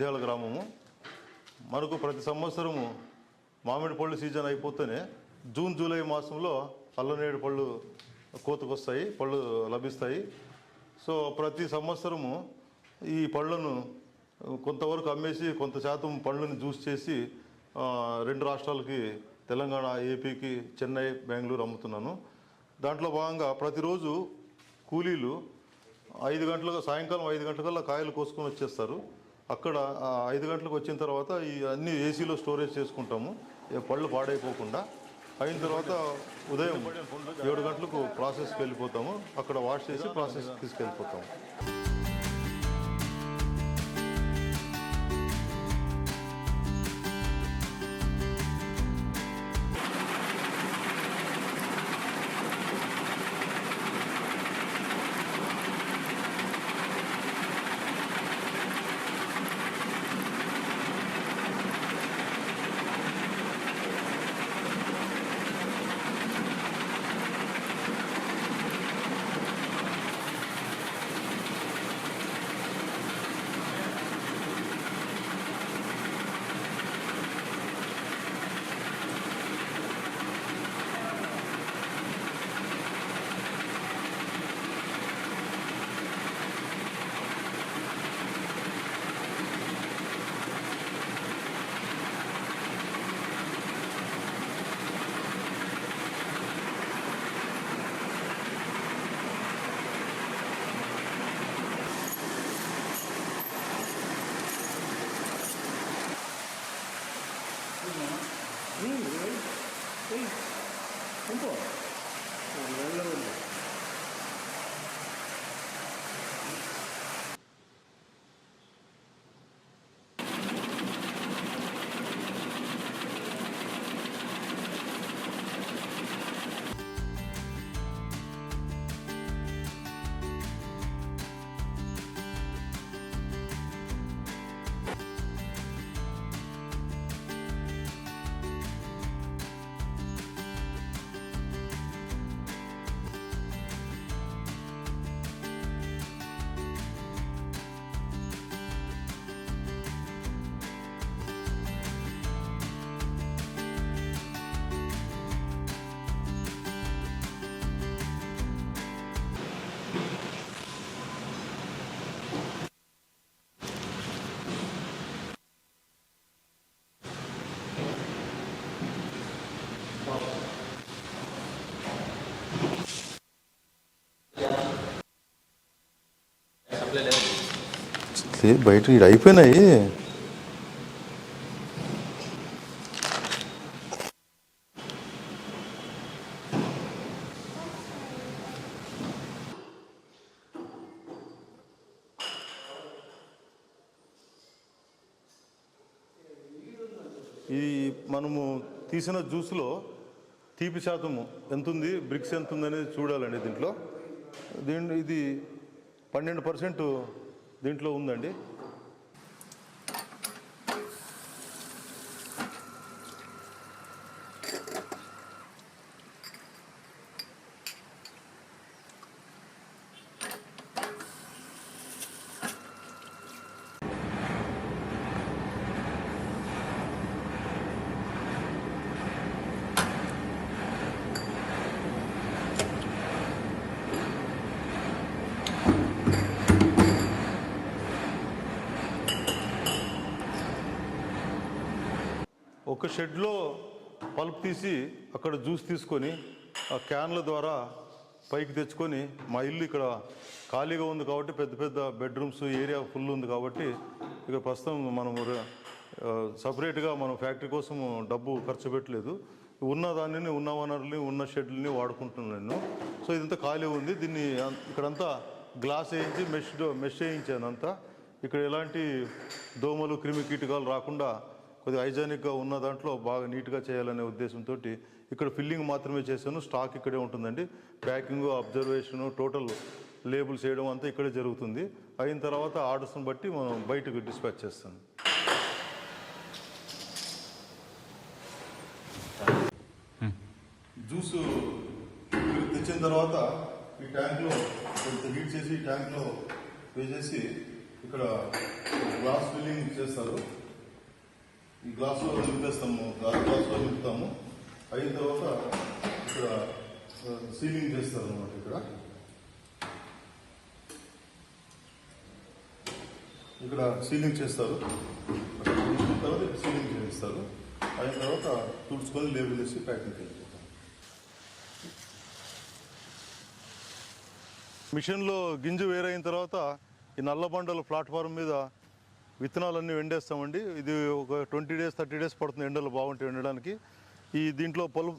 మండలం గ్రామము. మనకు ప్రతి సంవత్సరము మామిడి పళ్ళు సీజన్ అయిపోతేనే జూన్ జూలై మాసంలో అల్లనేడు పళ్ళు కోతకొస్తాయి పళ్ళు లభిస్తాయి. సో ప్రతి సంవత్సరము ఈ పళ్ళను కొంతవరకు అమ్మేసి కొంత శాతం పళ్ళని జ్యూస్ చేసి రెండు రాష్ట్రాలకి తెలంగాణ ఏపీకి చెన్నై బెంగళూరు అమ్ముతున్నాను. దాంట్లో భాగంగా ప్రతిరోజు కూలీలు ఐదు గంటలకు సాయంకాలం ఐదు గంటలకల్లా కాయలు కోసుకొని వచ్చేస్తారు. అక్కడ ఐదు గంటలకు వచ్చిన తర్వాత ఈ అన్ని ఏసీలో స్టోరేజ్ చేసుకుంటాము. పళ్ళు పాడైపోకుండా. అయిన తర్వాత ఉదయం ఏడు గంటలకు ప్రాసెస్కి వెళ్ళిపోతాము. అక్కడ వాష్ చేసి ప్రాసెస్ తీసుకెళ్ళిపోతాము. బయట ఇటు అయిపోయినాయి. ఈ మనము తీసిన జ్యూస్లో తీపి శాతము ఎంత ఉంది బ్రిక్స్ ఎంత ఉంది అనేది చూడాలండి దీంట్లో. దీని ఇది పన్నెండు పర్సెంట్ దీంట్లో ఉందండి. ఒక షెడ్లో పల్ప్ తీసి అక్కడ జ్యూస్ తీసుకొని ఆ క్యాన్ల ద్వారా పైకి తెచ్చుకొని మా ఇల్లు ఇక్కడ ఖాళీగా ఉంది కాబట్టి పెద్ద పెద్ద బెడ్రూమ్స్ ఏరియా ఫుల్ ఉంది కాబట్టి ఇక ప్రస్తుతం మనం సపరేట్గా మనం ఫ్యాక్టరీ కోసం డబ్బు ఖర్చు పెట్టలేదు. ఉన్న దానిని ఉన్న వనరుల్ని ఉన్న షెడ్లని వాడుకుంటున్నాను నేను. సో ఇదంతా ఖాళీ ఉంది. దీన్ని ఇక్కడంతా గ్లాస్ వేయించి మెష్ మెష్ వేయించాను అంతా. ఇక్కడ ఎలాంటి దోమలు క్రిమి కీటకాలు రాకుండా కొద్దిగా హైజానిక్గా ఉన్న దాంట్లో బాగా నీట్గా చేయాలనే ఉద్దేశంతో ఇక్కడ ఫిల్లింగ్ మాత్రమే చేశాను. స్టాక్ ఇక్కడే ఉంటుందండి. ప్యాకింగ్ అబ్జర్వేషను టోటల్ లేబుల్స్ చేయడం అంతా ఇక్కడే జరుగుతుంది. అయిన తర్వాత ఆర్డర్స్ని బట్టి మనం బయటకు డిస్పాచ్ చేస్తాం. జ్యూస్ తెచ్చిన తర్వాత ఈ ట్యాంక్లో కొంత హీట్ చేసి ట్యాంక్లో వేసేసి ఇక్కడ గ్లాస్ ఫిల్లింగ్ చేస్తారు. ఈ గ్లాసులో నింపేస్తాము గాజు గ్లాసులో నింపుతాము అయిన తర్వాత ఇక్కడ సీలింగ్ చేస్తారు అనమాట ఇక్కడ. ఇక్కడ సీలింగ్ చేస్తారు. తర్వాత సీలింగ్ చేస్తారు. అయిన తర్వాత తుడుచుకొని లేబుల్ వేసి ప్యాకింగ్ మిషన్లో గింజ వేరైన తర్వాత ఈ నల్లబండల ప్లాట్ఫామ్ మీద విత్తనాలన్నీ ఎండేస్తామండి. ఇది ఒక ట్వంటీ డేస్ థర్టీ డేస్ పడుతుంది ఎండలు బాగుంటాయి ఎండడానికి. ఈ దీంట్లో పొలం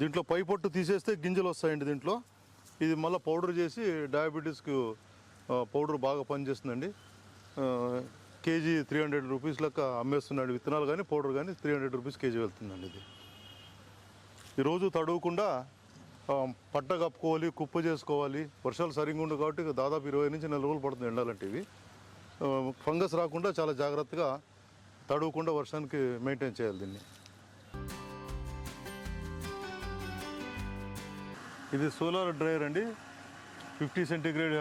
దీంట్లో పై పొట్టు తీసేస్తే గింజలు వస్తాయండి దీంట్లో. ఇది మళ్ళీ పౌడర్ చేసి డయాబెటీస్కు పౌడర్ బాగా పనిచేస్తుందండి. కేజీ త్రీ హండ్రెడ్ రూపీస్ లెక్క అమ్మేస్తున్నాడు విత్తనాలు కానీ పౌడర్ కానీ త్రీ హండ్రెడ్ రూపీస్ కేజీ వెళ్తుందండి ఇది. ఈరోజు తడవకుండా పట్ట కప్పుకోవాలి కుప్ప చేసుకోవాలి. వర్షాలు సరిగ్గా ఉండవు కాబట్టి దాదాపు ఇరవై నుంచి నెల రోజులు పడుతుంది ఎండాలంటే ఇవి. ఫంగస్ రాకుండా చాలా జాగ్రత్తగా తడవకుండా వర్షానికి మెయింటైన్ చేయాలి దీన్ని. ఇది సోలార్ డ్రైయర్ అండి. ఫిఫ్టీ సెంటీగ్రేడ్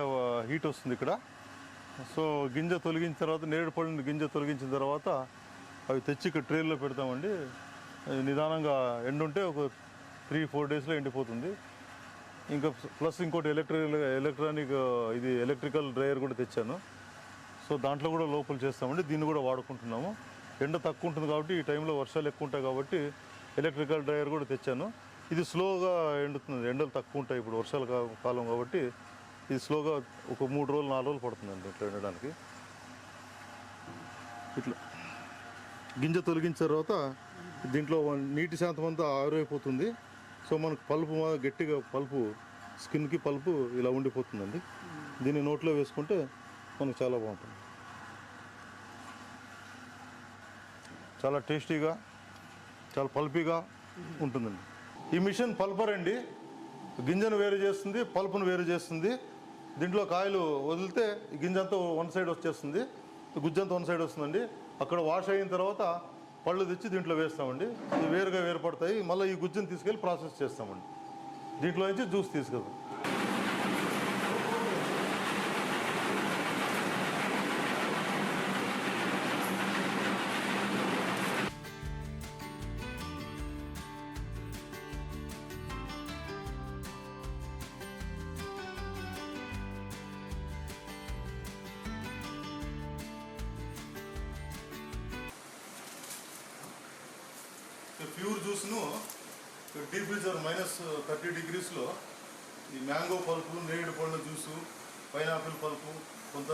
హీట్ వస్తుంది ఇక్కడ. సో గింజ తొలగించిన తర్వాత నేరేడు పళ్ళని గింజ తొలగించిన తర్వాత అవి తెచ్చి ఇక్కడ ట్రైల్లో పెడతామండి. నిదానంగా ఎండుంటే ఒక త్రీ ఫోర్ డేస్లో ఎండిపోతుంది. ఇంకా ప్లస్ ఇంకోటి ఎలక్ట్రికల్ ఎలక్ట్రానిక్ ఇది ఎలక్ట్రికల్ డ్రైయర్ కూడా తెచ్చాను. సో దాంట్లో కూడా లోపల చేస్తామండి. దీన్ని కూడా వాడుకుంటున్నాము. ఎండ తక్కువ ఉంటుంది కాబట్టి ఈ టైంలో వర్షాలు ఎక్కువ ఉంటాయి కాబట్టి ఎలక్ట్రికల్ డ్రైయర్ కూడా తెచ్చాను. ఇది స్లోగా ఎండుతుంది. ఎండలు తక్కువ ఉంటాయి ఇప్పుడు వర్షాల కాలం కాబట్టి ఇది స్లోగా ఒక మూడు రోజులు నాలుగు రోజులు పడుతుందండి ఇట్లా ఎండడానికి. ఇట్లా గింజ తొలగించిన తర్వాత దీంట్లో నీటి శాతం అంతా ఆవిరైపోతుంది సో మనకు పల్పు గట్టిగా పల్పు స్కిన్కి పల్పు ఇలా ఉండిపోతుందండి. దీన్ని నోట్లో వేసుకుంటే మనకు చాలా బాగుంటుంది చాలా టేస్టీగా చాలా పల్పీగా ఉంటుందండి. ఈ మిషన్ పల్పర్ అండి గింజను వేరు చేస్తుంది పల్పును వేరు చేస్తుంది. దీంట్లో కాయలు వదిలితే గింజంతా గింజ అంతా వన్ సైడ్ వచ్చేస్తుంది గుజ్జంతా వన్ సైడ్ వస్తుందండి. అక్కడ వాష్ అయిన తర్వాత పళ్ళు తెచ్చి దీంట్లో వేస్తామండి. ఇది వేరుగా వేరుపడతాయి. మళ్ళీ ఈ గుజ్జుని తీసుకెళ్ళి ప్రాసెస్ చేస్తామండి. దీంట్లో నుంచి జ్యూస్ తీసుకెళ్తాం. డీప్ ఫ్రీజర్ మైనస్ థర్టీ డిగ్రీస్లో ఈ మ్యాంగో పల్పు నేరేడు పళ్ళ జ్యూసు పైనాపిల్ పల్పు కొంత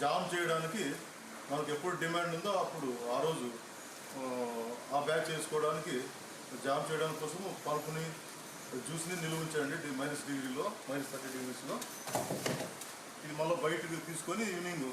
జామ్ చేయడానికి మనకు ఎప్పుడు డిమాండ్ ఉందో అప్పుడు ఆ రోజు ఆ, ఆ బ్యాచ్ చేసుకోవడానికి జామ్ చేయడానికి కోసం పల్పుని జ్యూస్ని నిల్వ ఉంచండి మైనస్ డిగ్రీలో మైనస్ థర్టీ డిగ్రీస్లో ఇది మళ్ళీ బయటకు తీసుకొని ఈవినింగ్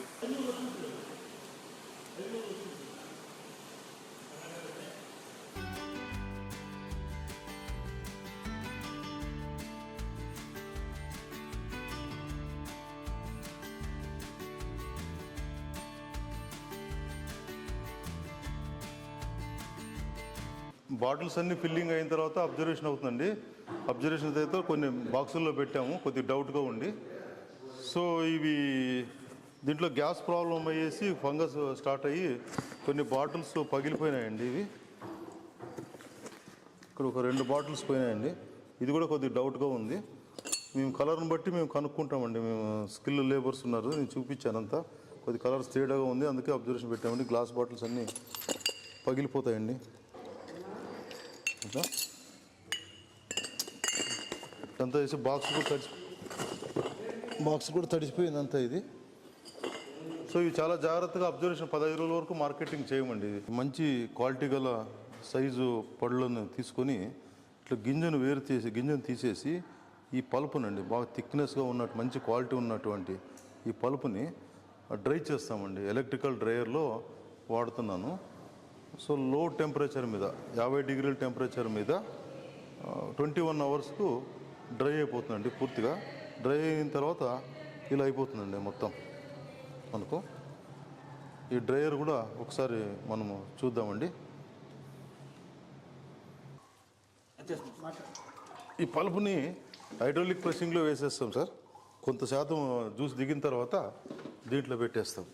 బాటిల్స్ అన్ని ఫిల్లింగ్ అయిన తర్వాత అబ్జర్వేషన్ అవుతుందండి. అబ్జర్వేషన్ అయితే కొన్ని బాక్సుల్లో పెట్టాము కొద్ది డౌట్గా ఉండి సో ఇవి దీంట్లో గ్యాస్ ప్రాబ్లం అయ్యేసి ఫంగస్ స్టార్ట్ అయ్యి కొన్ని బాటిల్స్ పగిలిపోయినాయండి ఇవి. ఇక్కడ ఒక రెండు బాటిల్స్ పోయినాయండి. ఇది కూడా కొద్దిగా డౌట్గా ఉంది. మేము కలర్ని బట్టి మేము కనుక్కుంటామండి. మేము స్కిల్ లేబర్స్ ఉన్నారు నేను చూపించానంతా కొద్ది కలర్స్ తేడాగా ఉంది అందుకే అబ్జర్వేషన్ పెట్టామండి. గ్లాస్ బాటిల్స్ అన్నీ పగిలిపోతాయండి. ఇంకా అంతా వేసి బాక్స్ కూడా తడిచి బాక్స్ కూడా తడిచిపోయింది అంతా ఇది. సో ఇవి చాలా జాగ్రత్తగా అబ్జర్వేషన్ పదహైదు రోజుల వరకు మార్కెటింగ్ చేయమండి ఇది. మంచి క్వాలిటీ గల సైజు పళ్ళను తీసుకొని ఇట్లా గింజను వేరు చేసి గింజను తీసేసి ఈ పలుపునండి బాగా థిక్నెస్గా ఉన్నట్టు మంచి క్వాలిటీ ఉన్నటువంటి ఈ పలుపుని డ్రై చేస్తామండి. ఎలక్ట్రికల్ డ్రైయర్లో వాడుతున్నాను. సో లో టెంపరేచర్ మీద యాభై డిగ్రీల టెంపరేచర్ మీద ట్వంటీ వన్ అవర్స్కు డ్రై అయిపోతుందండి పూర్తిగా. డ్రై అయిన తర్వాత ఇలా అయిపోతుందండి మొత్తం. మనకు ఈ డ్రైయర్ కూడా ఒకసారి మనము చూద్దామండి. ఈ పలుపుని హైడ్రోలిక్ ప్రెషింగ్లో వేసేస్తాం సార్. కొంత శాతం జ్యూస్ దిగిన తర్వాత దీంట్లో పెట్టేస్తాం.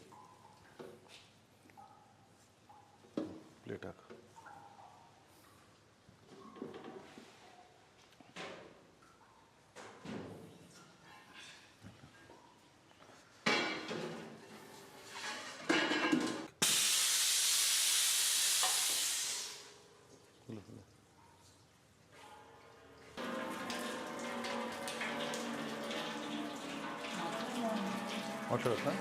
later. 어쩌겠다.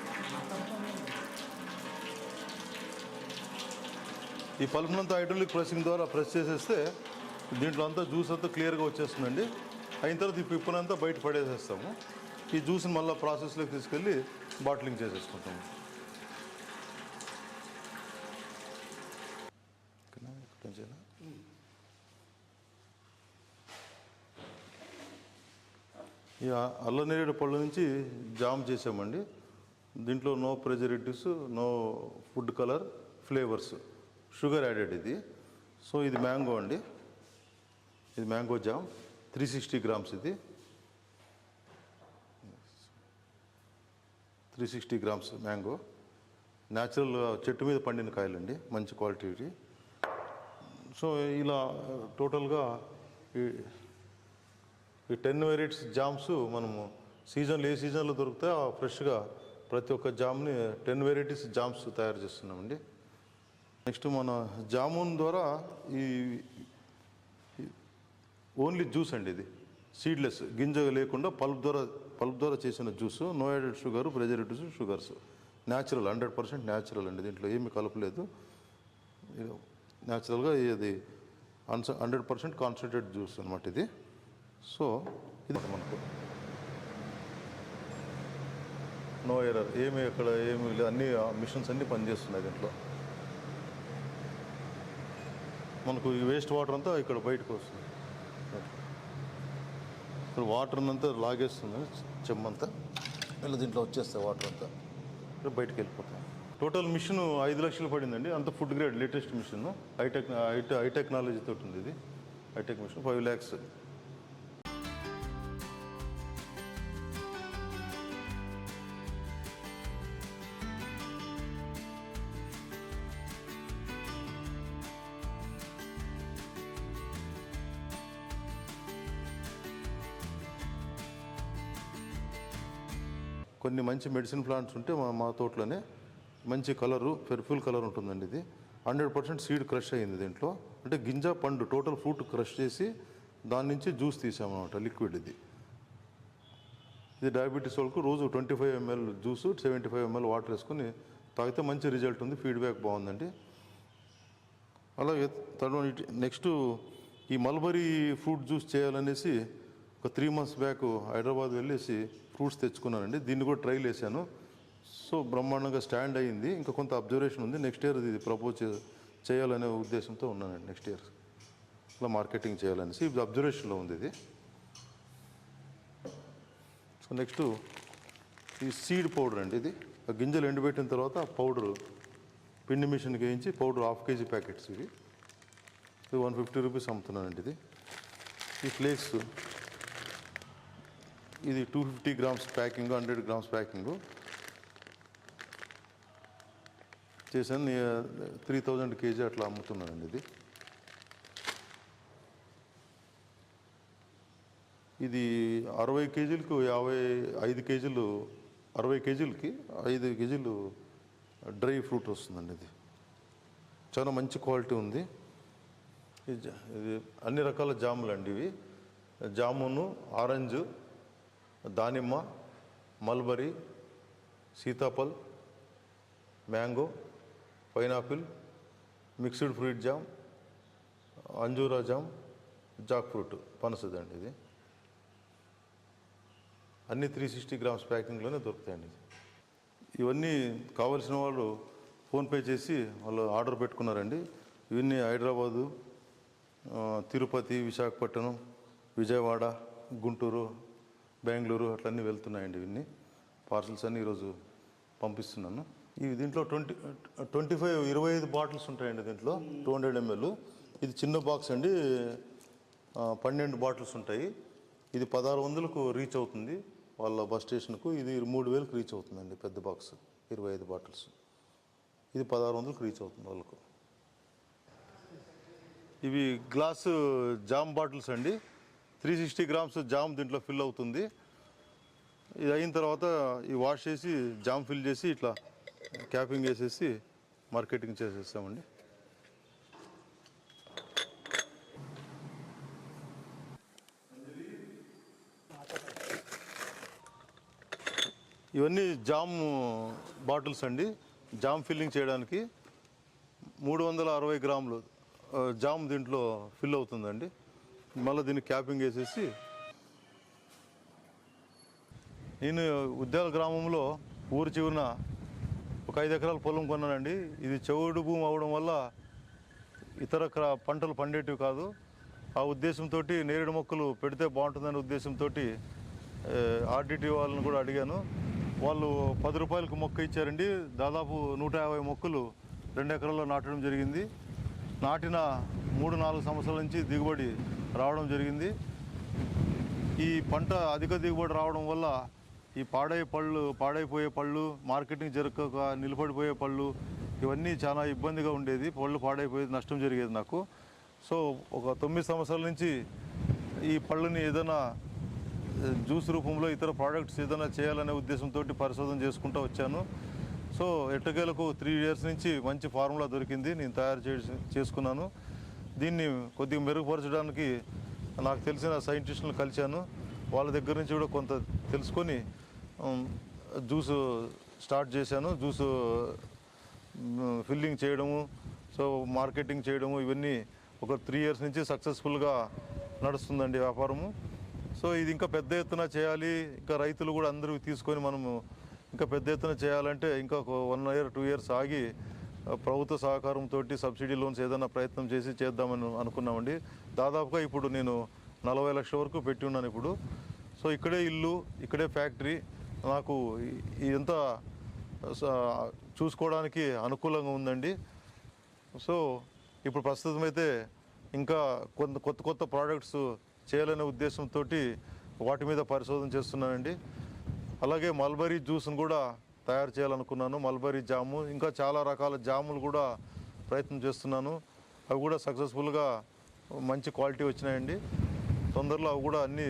ఈ పలుపునంతా హైడ్రోలిక్ ప్రెసింగ్ ద్వారా ప్రెస్ చేసేస్తే దీంట్లో అంతా జ్యూస్ అంతా క్లియర్గా వచ్చేస్తుందండి. అయిన తర్వాత ఈ పిప్పునంతా బయట పడేసేస్తాము. ఈ జ్యూస్ని మళ్ళీ ప్రాసెస్లోకి తీసుకెళ్ళి బాటిలింగ్ చేసేసుకుంటాము. ఓకేనా? ఇక్కడ నుంచేనా? ఈ అల్లనేరేడు పళ్ళ నుంచి జామ్ చేసామండి. దీంట్లో no preservatives no food colour flavours sugar added ఇది. సో ఇది మ్యాంగో అండి. ఇది mango jam. Three sixty grams ఇది. Three sixty grams mango. Natural చెట్టు మీద పండిన కాయలండి. మంచి క్వాలిటీ సో ఇలా టోటల్గా ఈ ఈ టెన్ వెరైటీస్ జామ్స్ మనము సీజన్లో ఏ సీజన్లో దొరుకుతాయో ఫ్రెష్గా ప్రతి ఒక్క జామ్ని టెన్ వెరైటీస్ జామ్స్ తయారు చేస్తున్నామండి. నెక్స్ట్ మన జామున్ ద్వారా ఈ ఓన్లీ జ్యూస్ అండి ఇది. సీడ్లెస్ గింజ లేకుండా పల్ప్ ద్వారా పల్ప్ ద్వారా చేసిన juice no added sugar preservatives sugars. Natural hundred percent natural అండి. దీంట్లో ఏమీ కలపలేదు న్యాచురల్గా ఇది అన్స హండ్రెడ్ పర్సెంట్ కాన్సన్ట్రేట్ జ్యూస్ అనమాట ఇది. సో ఇది మనకు. నో ఎరర్ ఏమి అక్కడ ఏమి లేదు. అన్ని మిషన్స్ అన్నీ పనిచేస్తున్నాయి దీంట్లో. మనకు ఈ వేస్ట్ వాటర్ అంతా ఇక్కడ బయటకు వస్తుంది. ఇక్కడ వాటర్ అంతా లాగేస్తుంది చెమ్మంతా. ఇలా దీంట్లో వచ్చేస్తాయి వాటర్ అంతా. ఇక్కడ బయటకు వెళ్ళిపోతాయి టోటల్ మిషన్ ఐదు లక్షలు పడిందండి. అంత food grade latest machine hi tech high technology తోటి ఉంది ఇది. హైటెక్ మిషన్ ఫైవ్ ల్యాక్స్ కొన్ని మంచి మెడిసిన్ ప్లాంట్స్ ఉంటే మా మా తోటలోనే మంచి కలరు పెర్ఫ్యూల్ కలర్ ఉంటుందండి ఇది. హండ్రెడ్ పర్సెంట్ సీడ్ క్రష్ అయ్యింది దీంట్లో. అంటే గింజ పండు టోటల్ ఫ్రూట్ క్రష్ చేసి దాని నుంచి జ్యూస్ తీసామన్నమాట లిక్విడ్ ఇది. ఇది డయాబెటీస్ వాళ్ళకు రోజు twenty five ML juice seventy five ML water వేసుకుని తాగితే మంచి రిజల్ట్ ఉంది ఫీడ్బ్యాక్ బాగుందండి. అలాగే తర్వాత నెక్స్ట్ ఈ మల్బరీ ఫ్రూట్ జ్యూస్ చేయాలనేసి ఒక త్రీ మంత్స్ బ్యాక్ హైదరాబాద్ వెళ్ళేసి ఫ్రూట్స్ తెచ్చుకున్నానండి. దీన్ని కూడా ట్రైల్ వేసాను సో బ్రహ్మాండంగా స్టాండ్ అయ్యింది. ఇంకా కొంత అబ్జర్వేషన్ ఉంది. నెక్స్ట్ ఇయర్ ఇది ప్రపోజ్ చేయాలనే ఉద్దేశంతో ఉన్నానండి నెక్స్ట్ ఇయర్ ఇలా మార్కెటింగ్ చేయాలనేసి ఇది అబ్జర్వేషన్లో ఉంది ఇది. సో నెక్స్ట్ ఈ సీడ్ పౌడర్ అండి ఇది. ఆ గింజలు ఎండబెట్టిన తర్వాత పౌడర్ పిండి మిషన్కి వేయించి పౌడర్ హాఫ్ కేజీ ప్యాకెట్స్ ఇవి. ఇది వన్ ఫిఫ్టీ రూపీస్ అమ్ముతున్నానండి ఇది. ఈ ఫ్లేక్స్ ఇది two fifty grams packing hundred grams packing చేశాను త్రీ థౌజండ్ కేజీ అట్లా అమ్ముతున్నానండి ఇది. ఇది అరవై కేజీలకు యాభై ఐదు కేజీలు అరవై కేజీలకి ఐదు కేజీలు డ్రై ఫ్రూట్ వస్తుందండి ఇది. చాలా మంచి క్వాలిటీ ఉంది. ఇది ఇది అన్ని రకాల జాములు అండి ఇవి. జామును ఆరెంజ్ దానిమ్మ mulberry Sitaphal mango pineapple mixed fruit jam అంజూరా jam jack fruit పనసదండి ఇది. అన్ని త్రీ సిక్స్టీ గ్రామ్స్ ప్యాకింగ్లోనే దొరుకుతాయండి ఇవన్నీ కావలసిన వాళ్ళు ఫోన్పే చేసి వాళ్ళు ఆర్డర్ పెట్టుకున్నారండి. ఇవన్నీ హైదరాబాదు తిరుపతి విశాఖపట్నం విజయవాడ గుంటూరు బెంగళూరు అట్లన్నీ వెళ్తున్నాయండి ఇవన్నీ. పార్సల్స్ అన్నీ ఈరోజు పంపిస్తున్నాను. ఇవి దీంట్లో ట్వంటీ ట్వంటీ ఫైవ్ ఇరవై ఐదు బాటిల్స్ ఉంటాయండి దీంట్లో టూ హండ్రెడ్ ఎంఎల్ ఇది చిన్న బాక్స్ అండి పన్నెండు బాటిల్స్ ఉంటాయి. ఇది పదహారు వందలకు రీచ్ అవుతుంది వాళ్ళ బస్ స్టేషన్కు. ఇది మూడు వేలకు రీచ్ అవుతుందండి పెద్ద బాక్స్ ఇరవై ఐదు బాటిల్స్. ఇది పదహారు వందలకు రీచ్ అవుతుంది వాళ్ళకు. ఇవి గ్లాసు జామ్ బాటిల్స్ అండి. త్రీ సిక్స్టీ గ్రామ్స్ జామ్ దీంట్లో ఫిల్ అవుతుంది. ఇది అయిన తర్వాత ఈ వాష్ చేసి జామ్ ఫిల్ చేసి ఇట్లా క్యాపింగ్ చేసేసి మార్కెటింగ్ చేసేస్తామండి. ఇవన్నీ జామ్ బాటిల్స్ అండి. జామ్ ఫిల్లింగ్ చేయడానికి మూడు వందల అరవై గ్రాములు జామ్ దీంట్లో ఫిల్ అవుతుందండి. మళ్ళీ దీన్ని క్యాపింగ్ వేసేసి నేను ఉద్యాల గ్రామంలో ఊరి చివరిన ఒక ఐదు ఎకరాల పొలం కొన్నానండి. ఇది చెవుడు భూమి అవడం వల్ల ఇతర క్రా- పంటలు పండేటివి కాదు. ఆ ఉద్దేశంతో నేరేడు మొక్కలు పెడితే బాగుంటుందనే ఉద్దేశంతో ఆర్డిటి వాళ్ళని కూడా అడిగాను. వాళ్ళు పది రూపాయలకు మొక్క ఇచ్చారండి. దాదాపు నూట యాభై మొక్కలు రెండు ఎకరాల్లో నాటడం జరిగింది. నాటిన మూడు నాలుగు సంవత్సరాల నుంచి దిగుబడి రావడం జరిగింది. ఈ పంట అధిక దిగుబడి రావడం వల్ల ఈ పాడై పళ్ళు పాడైపోయే పళ్ళు మార్కెటింగ్ జరగక నిలబడిపోయే పళ్ళు ఇవన్నీ చాలా ఇబ్బందిగా ఉండేది. పళ్ళు పాడైపోయేది నష్టం జరిగేది నాకు. సో ఒక తొమ్మిది సంవత్సరాల నుంచి ఈ పళ్ళని ఏదైనా జ్యూస్ రూపంలో ఇతర ప్రోడక్ట్స్ ఏదైనా చేయాలనే ఉద్దేశంతో పరిశోధన చేసుకుంటూ వచ్చాను. సో ఎట్టకేలకు త్రీ ఇయర్స్ నుంచి మంచి ఫార్ములా దొరికింది. నేను తయారు చేసి చేసుకున్నాను. దీన్ని కొద్దిగా మెరుగుపరచడానికి నాకు తెలిసిన సైంటిస్టులను కలిశాను. వాళ్ళ దగ్గర నుంచి కూడా కొంత తెలుసుకొని జ్యూస్ స్టార్ట్ చేశాను. జ్యూస్ ఫిల్లింగ్ చేయడము సో మార్కెటింగ్ చేయడము ఇవన్నీ ఒక త్రీ ఇయర్స్ నుంచి సక్సెస్ఫుల్గా నడుస్తుందండి వ్యాపారము. సో ఇది ఇంకా పెద్ద ఎత్తున చేయాలి. ఇంకా రైతులు కూడా అందరూ తీసుకొని మనము ఇంకా పెద్ద ఎత్తున చేయాలంటే ఇంకా ఒక వన్ ఇయర్ టూ ఇయర్స్ ఆగి ప్రభుత్వ సహకారంతో సబ్సిడీ లోన్స్ ఏదైనా ప్రయత్నం చేసి చేద్దామని అనుకున్నామండి. దాదాపుగా ఇప్పుడు నేను నలభై లక్షల వరకు పెట్టి ఉన్నాను ఇప్పుడు. సో ఇక్కడే ఇల్లు ఇక్కడే ఫ్యాక్టరీ నాకు ఇదంతా చూసుకోవడానికి అనుకూలంగా ఉందండి. సో ఇప్పుడు ప్రస్తుతం అయితే ఇంకా కొంత కొత్త కొత్త ప్రోడక్ట్స్ చేయాలనే ఉద్దేశంతో వాటి మీద పరిశోధన చేస్తున్నానండి. అలాగే మల్బరీ జ్యూస్ను కూడా తయారు చేయాలనుకున్నాను. మల్బరీ జాము ఇంకా చాలా రకాల జాములు కూడా ప్రయత్నం చేస్తున్నాను. అవి కూడా సక్సెస్ఫుల్గా మంచి క్వాలిటీ వచ్చినాయండి. తొందరలో అవి కూడా అన్నీ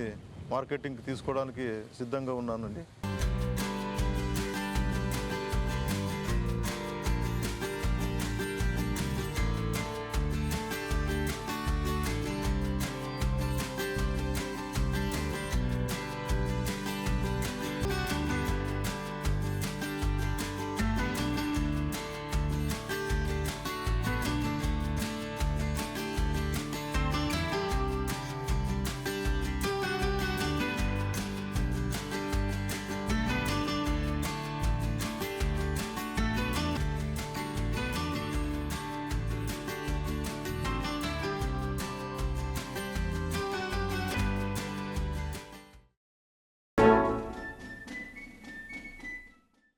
మార్కెటింగ్కి తీసుకోవడానికి సిద్ధంగా ఉన్నానండి.